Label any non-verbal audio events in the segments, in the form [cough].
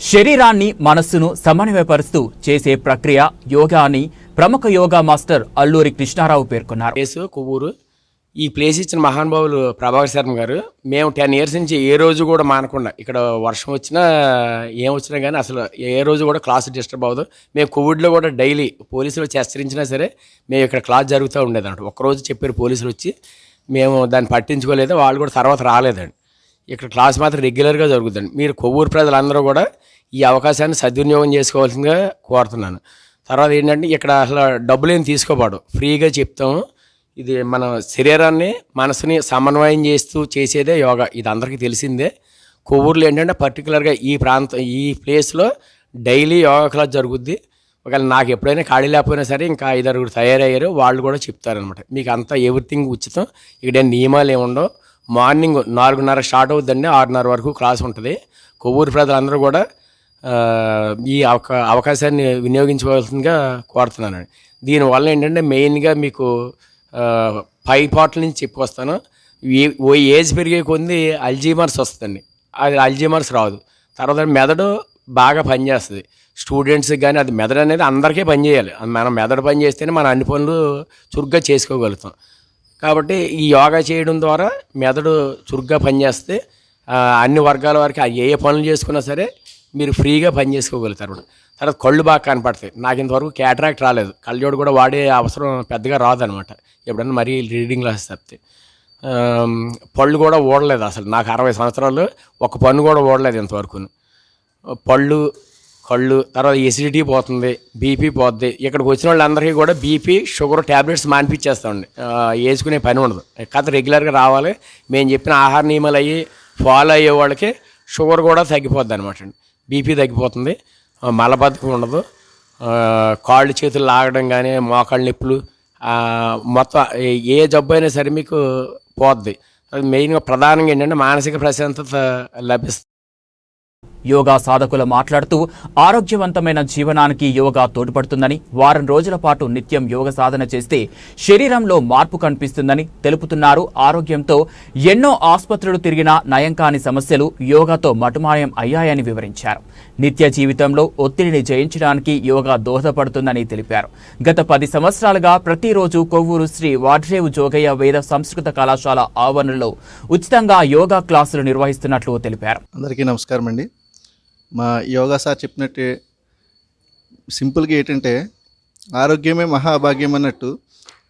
శరీరాన్ని మనస్సును సమన్వయపరుస్తూ చేసే ప్రక్రియ యోగా అని ప్రముఖ యోగా మాస్టర్ అల్లూరి కృష్ణారావు పేర్కొన్నారు. ప్లేసు కొవ్వూరు. ఈ ప్లేస్ ఇచ్చిన మహానుభావులు ప్రభాకర్ శర్మ గారు మేము టెన్ ఇయర్స్ నుంచి ఏ రోజు కూడా మానకుండా ఇక్కడ వర్షం వచ్చినా ఏం వచ్చినా కానీ అసలు ఏ రోజు కూడా క్లాస్ డిస్టర్బ్ అవ్వదు. మేము కోవిడ్లో కూడా డైలీ పోలీసులు వచ్చి హెచ్చరించినా సరే మేము ఇక్కడ క్లాస్ జరుగుతూ ఉండేది ఒకరోజు చెప్పారు పోలీసులు వచ్చి మేము దాన్ని పట్టించుకోలేదు వాళ్ళు కూడా తర్వాత రాలేదండి. ఇక్కడ క్లాస్ మాత్రం రెగ్యులర్గా జరుగుతుంది. మీరు కొవ్వూరు ప్రజలందరూ కూడా ఈ అవకాశాన్ని సద్వినియోగం చేసుకోవాల్సిందిగా కోరుతున్నాను. తర్వాత ఏంటంటే ఇక్కడ అసలు డబ్బులు ఏం తీసుకోబాడు ఫ్రీగా చెప్తాము ఇది మన శరీరాన్ని మనసుని సమన్వయం చేస్తూ చేసేదే యోగా. ఇది అందరికీ తెలిసిందే. కొవ్వూరులో ఏంటంటే పర్టికులర్గా ఈ ప్రాంతం ఈ ప్లేస్లో డైలీ యోగా క్లాస్ జరుగుద్ది. ఒకవేళ నాకు ఎప్పుడైనా ఖాళీ లేకపోయినా సరే ఇంకా ఐదారుగురు తయారయ్యారు. వాళ్ళు కూడా చెప్తారనమాట మీకు అంతా ఎవ్రీథింగ్ ఉచితం. ఇక్కడ నియమాలు ఏముండవు ఉండవు మార్నింగ్ నాలుగున్నర స్టార్ట్ అవుతుందండి ఆరున్నర వరకు క్లాస్ ఉంటుంది. కొవ్వూరు ప్రజలందరూ కూడా ఈ అవకా అవకాశాన్ని వినియోగించుకోవాల్సిందిగా కోరుతున్నానండి దీనివల్ల ఏంటంటే మెయిన్గా మీకు పై పాటల నుంచి చెప్పుకొస్తాను ఓ ఏజ్ పెరిగే కొద్ది అల్జీమర్స్ వస్తుందండి. అది అల్జీమర్స్ రాదు. తర్వాత మెదడు బాగా పనిచేస్తుంది. స్టూడెంట్స్కి కానీ అది మెదడు అనేది అందరికీ పనిచేయాలి. మనం మెదడు పని చేస్తేనే మనం అన్ని పనులు చురుగ్గా చేసుకోగలుగుతాం. కాబట్టి ఈ యోగా చేయడం ద్వారా మెదడు చురుగ్గా పనిచేస్తే అన్ని వర్గాల వారికి ఏ ఏ పనులు చేసుకున్నా సరే మీరు ఫ్రీగా పని చేసుకోగలుగుతారు. తర్వాత కళ్ళు బాగా కనపడతాయి. నాకు ఇంతవరకు క్యాటరాక్ట్ రాలేదు. కళ్ళజోడు కూడా వాడే అవసరం పెద్దగా రాదనమాట. ఎప్పుడన్నా మరీ రీడింగ్ లాస్ తప్పితే. పళ్ళు కూడా ఓడలేదు అసలు. నాకు అరవై సంవత్సరాలు ఒక పన్ను కూడా ఓడలేదు ఇంతవరకు పళ్ళు కళ్ళు తర్వాత ఎసిడిటీ పోతుంది బీపీ పోతుంది ఇక్కడికి వచ్చిన వాళ్ళందరికీ కూడా బీపీ షుగర్ ట్యాబ్లెట్స్ మానిపించేస్తామండి. వేసుకునే పని ఉండదు. కథ రెగ్యులర్గా రావాలి. మేము చెప్పిన ఆహార నియమాలు అయ్యి ఫాలో అయ్యే వాళ్ళకి షుగర్ కూడా తగ్గిపోద్ది అనమాట అండి బీపీ తగ్గిపోతుంది. మలబద్ధకం ఉండదు. కాళ్ళు చేతులు లాగడం కానీ మోకాళ్ళ నొప్పులు మొత్తం ఏ- జబ్బు అయినా సరే మీకు పోద్ది. మెయిన్గా ప్రధానంగా ఏంటంటే మానసిక ప్రశాంతత లభిస్తుంది. యోగా సాధకులు మాట్లాడుతూ ఆరోగ్యవంతమైన జీవనానికి యోగా తోడ్పడుతుందని వారం రోజుల పాటు నిత్యం యోగ సాధన చేస్తే శరీరంలో మార్పు కనిపిస్తుందని తెలుపుతున్నారు. ఆరోగ్యంతో ఎన్నో ఆసుపత్రులు తిరిగినా నయం కాని సమస్యలు యోగాతో మటుమాయం అయ్యాయని వివరించారు. నిత్య జీవితంలో ఒత్తిడిని జయించడానికి యోగా దోహదపడుతుందని తెలిపారు. గత పది సంవత్సరాలుగా ప్రతిరోజు కొవ్వూరు శ్రీ వాడ్రేవు జోగయ్య వేద సంస్కృత కళాశాల ఆవరణలో ఉచితంగా యోగా క్లాసులు నిర్వహిస్తున్నట్లు తెలిపారు. అందరికీ నమస్కారం అండి మా యోగా సార్ చెప్పినట్టే సింపుల్గా ఏంటంటే ఆరోగ్యమే మహాభాగ్యం అన్నట్టు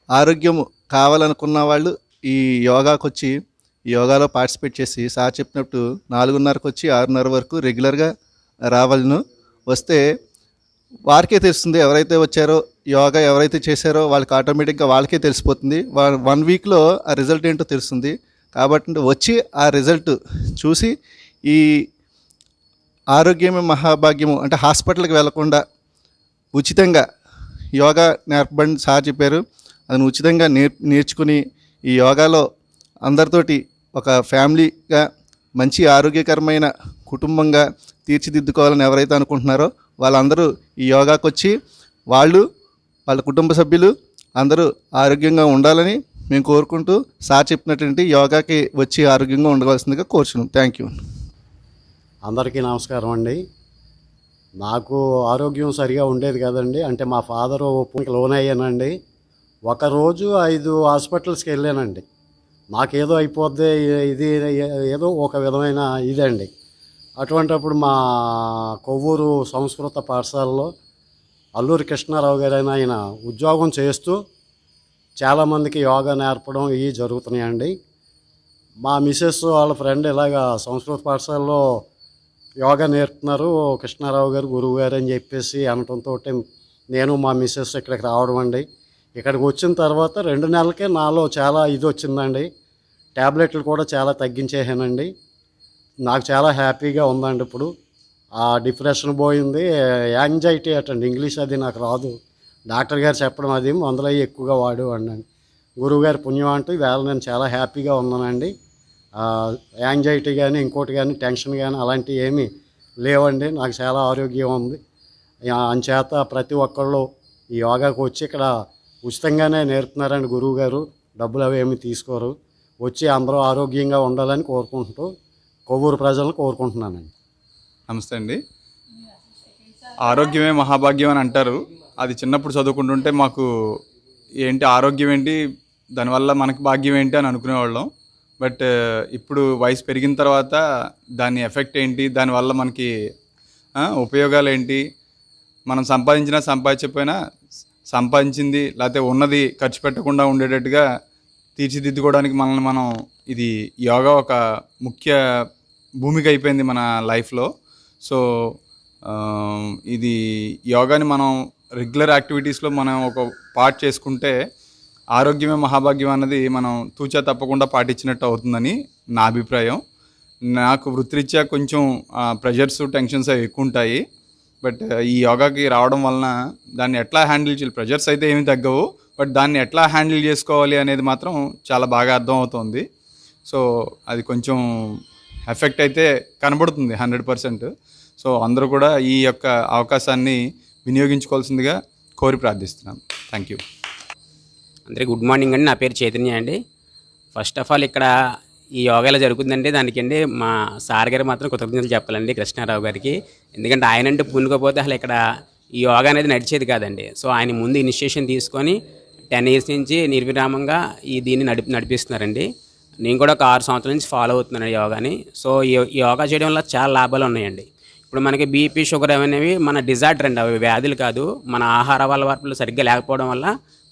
ఆరోగ్యం కావాలనుకున్న వాళ్ళు ఈ యోగాకు వచ్చి యోగాలో పార్టిసిపేట్ చేసి సార్ చెప్పినట్టు నాలుగున్నరకు వచ్చి ఆరున్నర వరకు రెగ్యులర్గా రావాలను. వస్తే వారికే తెలుస్తుంది ఎవరైతే వచ్చారో యోగా ఎవరైతే చేశారో వాళ్ళకి ఆటోమేటిక్గా వాళ్ళకే తెలిసిపోతుంది. వన్ వీక్లో ఆ రిజల్ట్ ఏంటో తెలుస్తుంది. కాబట్టి వచ్చి ఆ రిజల్ట్ చూసి ఈ ఆరోగ్యమే మహాభాగ్యము. అంటే హాస్పిటల్కి వెళ్ళకుండా ఉచితంగా యోగా నేర్పబడి సార్ చెప్పారు. అది ఉచితంగా నేర్ నేర్చుకుని ఈ యోగాలో అందరితోటి ఒక ఫ్యామిలీగా మంచి ఆరోగ్యకరమైన కుటుంబంగా తీర్చిదిద్దుకోవాలని ఎవరైతే అనుకుంటున్నారో వాళ్ళందరూ ఈ యోగాకు వచ్చి వాళ్ళు వాళ్ళ కుటుంబ సభ్యులు అందరూ ఆరోగ్యంగా ఉండాలని మేము కోరుకుంటూ సార్ చెప్పినటువంటి యోగాకి వచ్చి ఆరోగ్యంగా ఉండవలసిందిగా కోరుచున్నాం. థ్యాంక్ యూ అందరికీ నమస్కారం అండి. నాకు ఆరోగ్యం సరిగా ఉండేది కదండి. అంటే మా ఫాదర్ ఒప్పుకి లోన్ అయ్యానండి. ఒకరోజు ఐదు హాస్పిటల్స్కి వెళ్ళానండి. నాకేదో అయిపోద్ది ఇది ఏదో ఒక విధమైన ఇదండి. అటువంటప్పుడు మా కొవ్వూరు సంస్కృత పాఠశాలలో అల్లూరి కృష్ణారావు గారు ఆయన ఉద్యోగం చేస్తూ చాలామందికి యోగా నేర్పడం ఇవి జరుగుతున్నాయండి. మా మిసెస్ వాళ్ళ ఫ్రెండ్ ఇలాగా సంస్కృత పాఠశాలలో యోగా నేర్పుతున్నారు. కృష్ణారావు గారు గురువు గారు అని చెప్పేసి అనటంతో నేను మా మిస్సెస్ ఇక్కడికి రావడం అండి. ఇక్కడికి వచ్చిన తర్వాత రెండు నెలలకే నాలో చాలా ఇది వచ్చిందండి. ట్యాబ్లెట్లు కూడా చాలా తగ్గించేసానండి. నాకు చాలా హ్యాపీగా ఉందండి ఇప్పుడు. ఆ డిప్రెషన్ పోయింది. యాంగ్జైటీ అటండి. ఇంగ్లీష్ అది నాకు రాదు. డాక్టర్ గారు చెప్పడం అది. అందులో అవి ఎక్కువగా వాడు అన్నాను గురువుగారి పుణ్యం అంటూ ఈవేళ నేను చాలా హ్యాపీగా ఉన్నానండి. యాంగ్జైటీ కానీ ఇంకోటి కానీ టెన్షన్ కానీ అలాంటివి ఏమీ లేవండి. నాకు చాలా ఆరోగ్యం ఉంది. అంచేత ప్రతి ఒక్కళ్ళు ఈ యోగాకు వచ్చి ఇక్కడ ఉచితంగానే నేర్పుతున్నారండి గురువు గారు డబ్బులు అవి ఏమి తీసుకోరు. వచ్చి అందరూ ఆరోగ్యంగా ఉండాలని కోరుకుంటూ కొవ్వూరు ప్రజలను కోరుకుంటున్నానండి. నమస్తే అండి. ఆరోగ్యమే మహాభాగ్యం అని అంటారు. అది చిన్నప్పుడు చదువుకుంటుంటే మాకు ఏంటి ఆరోగ్యం ఏంటి దానివల్ల మనకి భాగ్యం ఏంటి అని అనుకునేవాళ్ళం. బట్ ఇప్పుడు వయసు పెరిగిన తర్వాత దాని ఎఫెక్ట్ ఏంటి? దానివల్ల మనకి ఉపయోగాలు ఏంటి? మనం సంపాదించినా సంపాదించకపోయినా సంపాదించింది లేకపోతే ఉన్నది ఖర్చు పెట్టకుండా ఉండేటట్టుగా తీర్చిదిద్దుకోవడానికి మనల్ని మనం ఇది యోగా ఒక ముఖ్య భూమిక అయిపోయింది మన లైఫ్లో. సో ఇది యోగాని మనం రెగ్యులర్ యాక్టివిటీస్లో మనం ఒక పార్ట్ చేసుకుంటే ఆరోగ్యమే మహాభాగ్యం అన్నది మనం తూచా తప్పకుండా పాటించినట్టు అవుతుందని నా అభిప్రాయం. నాకు వృత్తిరీత్యా కొంచెం ప్రెషర్స్ టెన్షన్స్ అవి ఎక్కువ ఉంటాయి బట్ ఈ యోగాకి రావడం వలన దాన్ని ఎట్లా హ్యాండిల్ చేయాలి? ప్రెషర్స్ అయితే ఏమి తగ్గవు. బట్ దాన్ని ఎట్లా హ్యాండిల్ చేసుకోవాలి అనేది మాత్రం చాలా బాగా అర్థం అవుతుంది సో అది కొంచెం ఎఫెక్ట్ అయితే కనబడుతుంది హండ్రెడ్ పర్సెంట్. సో అందరూ కూడా ఈ యొక్క అవకాశాన్ని వినియోగించుకోవాల్సిందిగా కోరి ప్రార్థిస్తున్నాను థ్యాంక్ యూ అందరికీ గుడ్ మార్నింగ్ అండి. నా పేరు చైతన్య అండి. ఫస్ట్ ఆఫ్ ఆల్ ఇక్కడ ఈ యోగా ఎలా జరుగుతుందండి దానికండి మా సార్ గారు మాత్రం కృతజ్ఞతలు చెప్పాలండి కృష్ణారావు గారికి. ఎందుకంటే ఆయన అంటే పూనుకోపోతే అసలు ఇక్కడ ఈ యోగా అనేది నడిచేది కాదండి. సో ఆయన ముందు ఇనిషియేషన్ తీసుకొని టెన్ ఇయర్స్ నుంచి నిర్విరామంగా ఈ దీన్ని నడిపి నడిపిస్తున్నారండి. నేను కూడా ఒక ఆరు సంవత్సరాల నుంచి ఫాలో అవుతున్నాను యోగాని. సో యోగా చేయడం వల్ల చాలా లాభాలు ఉన్నాయండి. ఇప్పుడు మనకి బీపీ షుగర్ అనేవి మన డిజార్డర్ అండి. అవి వ్యాధులు కాదు. మన ఆహార అలవాట్లు సరిగ్గా లేకపోవడం వల్ల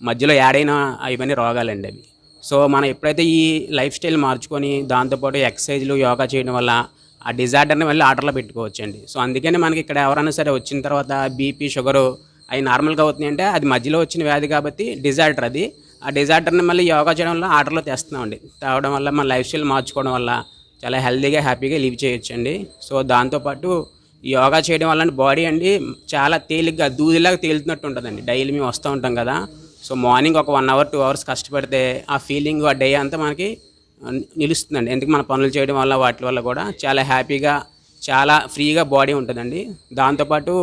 మధ్యలో యాడ్ అయిన అవన్నీ రోగాలండి అవి. సో మనం ఎప్పుడైతే ఈ లైఫ్ స్టైల్ మార్చుకొని దాంతోపాటు ఎక్సర్సైజ్లు యోగా చేయడం వల్ల ఆ డిజార్డర్ని మళ్ళీ ఆర్డర్లో పెట్టుకోవచ్చండి. సో అందుకని మనకి ఇక్కడ ఎవరైనా సరే వచ్చిన తర్వాత బీపీ షుగరు అవి నార్మల్గా అవుతున్నాయి అంటే అది మధ్యలో వచ్చిన వ్యాధి కాబట్టి డిజార్డర్ అది. ఆ డిజార్డర్ని మళ్ళీ యోగా చేయడం వల్ల ఆర్డర్లో తెస్తున్నామండి. తేవడం వల్ల మన లైఫ్ స్టైల్ మార్చుకోవడం వల్ల చాలా హెల్దీగా హ్యాపీగా లివ్ చేయొచ్చండి. సో దాంతోపాటు యోగా చేయడం వల్ల బాడీ అండి చాలా తేలిగ్గా దూదిలాగా తేలుతున్నట్టు ఉంటుందండి. డైలీ మేము వస్తూ ఉంటాం కదా. సో మార్నింగ్ ఒక వన్ అవర్ టూ అవర్స్ కష్టపడితే ఆ ఫీలింగ్ ఆ డే అంతా మనకి నిలుస్తుందండి. ఎందుకు మన పనులు చేయడం వల్ల వాటి వల్ల కూడా చాలా హ్యాపీగా చాలా ఫ్రీగా బాడీ ఉంటుందండి. దాంతోపాటు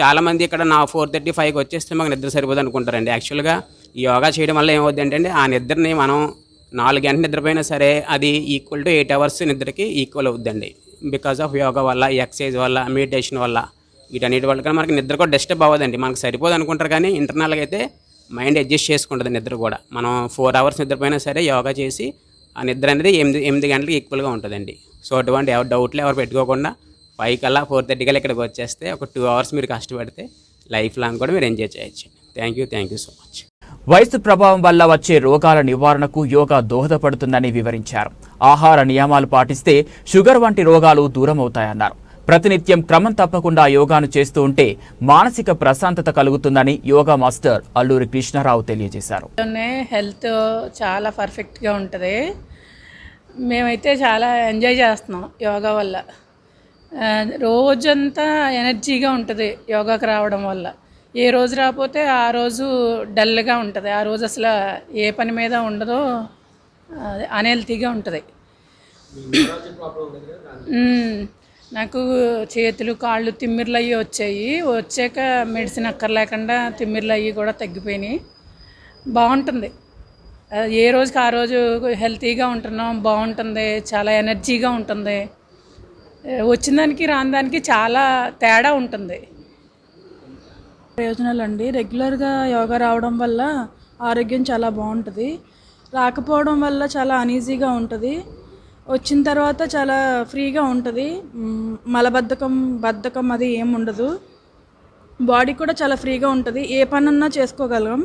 చాలామంది ఇక్కడ నా ఫోర్ థర్టీ ఫైవ్కి వచ్చేస్తే మాకు నిద్ర సరిపోదు అనుకుంటారండి. యాక్చువల్గా యోగా చేయడం వల్ల ఏమవుద్ది అంటే ఆ నిద్రని మనం నాలుగు గంటల నిద్రపోయినా సరే అది ఈక్వల్ టు ఎయిట్ అవర్స్ నిద్రకి ఈక్వల్ అవుద్దండి. బికాస్ ఆఫ్ యోగా వల్ల ఎక్సర్సైజ్ వల్ల మెడిటేషన్ వల్ల వీటన్నిటి వల్ల కానీ మనకి నిద్ర కూడా డిస్టర్బ్ అవ్వదండి. మనకు సరిపోదు అనుకుంటారు కానీ ఇంటర్నల్గా అయితే మైండ్ అడ్జస్ట్ చేసుకుంటుంది నిద్ర కూడా. మనం ఫోర్ అవర్స్ నిద్రపోయినా సరే యోగా చేసి ఆ నిద్ర అనేది ఎనిమిది ఎనిమిది గంటలకు ఈక్వల్గా ఉంటుందండి. సో అటువంటి ఎవరు డౌట్లు ఎవరు పెట్టుకోకుండా ఫైవ్ కల్లా ఫోర్ థర్టీ కల్లా ఇక్కడికి వచ్చేస్తే ఒక టూ అవర్స్ మీరు కష్టపడితే లైఫ్ లాంగ్ కూడా మీరు ఎంజాయ్ చేయొచ్చు. Thank you thank you so much వయసు ప్రభావం వల్ల వచ్చే రోగాల నివారణకు యోగా దోహదపడుతుందని వివరించారు. ఆహార నియమాలు పాటిస్తే షుగర్ వంటి రోగాలు దూరమవుతాయన్నారు. ప్రతినిత్యం క్రమం తప్పకుండా యోగాను చేస్తూ ఉంటే మానసిక ప్రశాంతత కలుగుతుందని యోగా మాస్టర్ అల్లూరి కృష్ణారావు తెలియజేశారు. హెల్త్ చాలా పర్ఫెక్ట్గా ఉంటుంది. మేమైతే చాలా ఎంజాయ్ చేస్తున్నాం యోగా వల్ల. రోజంతా ఎనర్జీగా ఉంటుంది యోగాకి రావడం వల్ల. ఏ రోజు రాకపోతే ఆ రోజు డల్గా ఉంటుంది. ఆ రోజు అసలు ఏ పని మీద ఉండదో అన్హెల్తీగా ఉంటుంది. నాకు చేతులు కాళ్ళు తిమ్మిర్లు అయ్యి వచ్చాయి. వచ్చాక మెడిసిన్ అక్కర్లేకుండా తిమ్మిర్లు అయ్యి కూడా తగ్గిపోయినాయి. బాగుంటుంది. ఏ రోజుకి ఆ రోజు హెల్తీగా ఉంటున్నాం బాగుంటుంది చాలా ఎనర్జీగా ఉంటుంది. వచ్చిన దానికి రాని దానికి చాలా తేడా ఉంటుంది. ప్రయోజనాలు అండి. రెగ్యులర్గా యోగా రావడం వల్ల ఆరోగ్యం చాలా బాగుంటుంది. రాకపోవడం వల్ల చాలా అనీజీగా ఉంటుంది. వచ్చిన తర్వాత చాలా ఫ్రీగా ఉంటుంది. మలబద్ధకం బద్ధకం అది ఏం ఉండదు. బాడీ కూడా చాలా ఫ్రీగా ఉంటుంది. ఏ పనున్నా చేసుకోగలం.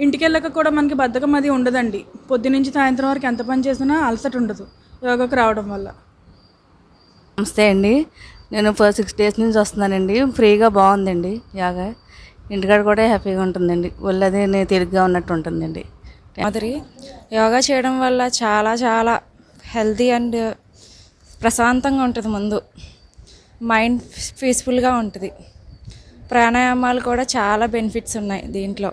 ఇంటికి వెళ్ళక కూడా మనకి బద్ధకం అది ఉండదండి. పొద్దునుంచి సాయంత్రం వరకు ఎంత పని చేసినా అలసట ఉండదు. యోగాకు రావడం వల్ల. నమస్తే అండి. నేను ఫర్ సిక్స్ డేస్ నుంచి వస్తున్నానండి. ఫ్రీగా బాగుందండి యోగా. ఇంటికాడ కూడా హ్యాపీగా ఉంటుందండి. ఒళ్ళది తేలిగ్గా ఉన్నట్టు ఉంటుందండి. మాదిరి యోగా చేయడం వల్ల చాలా చాలా హెల్తీ అండ్ ప్రశాంతంగా ఉంటుంది ముందు. మైండ్ పీస్ఫుల్గా ఉంటుంది. ప్రాణాయామాలు కూడా చాలా బెనిఫిట్స్ ఉన్నాయి దీంట్లో.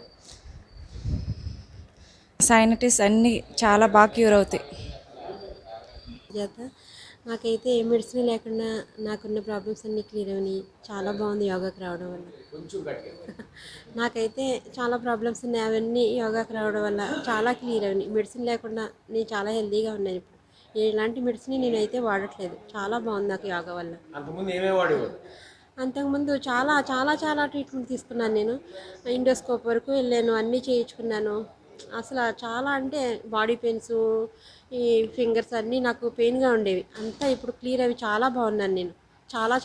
సైనటిస్ అన్నీ చాలా బాగా క్యూర్ అవుతాయి. నాకైతే ఏ మెడిసిన్ లేకుండా నాకున్న ప్రాబ్లమ్స్ అన్నీ క్లియర్ అవని చాలా బాగుంది యోగాకి రావడం వల్ల. [laughs] నాకైతే చాలా ప్రాబ్లమ్స్ ఉన్నాయి. అవన్నీ యోగాకి రావడం వల్ల చాలా క్లియర్ అవని మెడిసిన్ లేకుండా నేను చాలా హెల్తీగా ఉన్నాను ఇప్పుడు. ఎలాంటి మెడిసిన్ నేనైతే వాడట్లేదు. చాలా బాగుంది నాకు యోగా వల్ల. అంతకుముందు చాలా చాలా చాలా ట్రీట్మెంట్ తీసుకున్నాను నేను. ఇండోస్కోప్ వరకు వెళ్ళాను అన్నీ చేయించుకున్నాను. అసలు చాలా అంటే బాడీ పెయిన్స్ ఈ ఫింగర్స్ అన్నీ నాకు పెయిన్గా ఉండేవి. అంతా ఇప్పుడు క్లియర్ అవి చాలా బాగున్నాను నేను. చాలా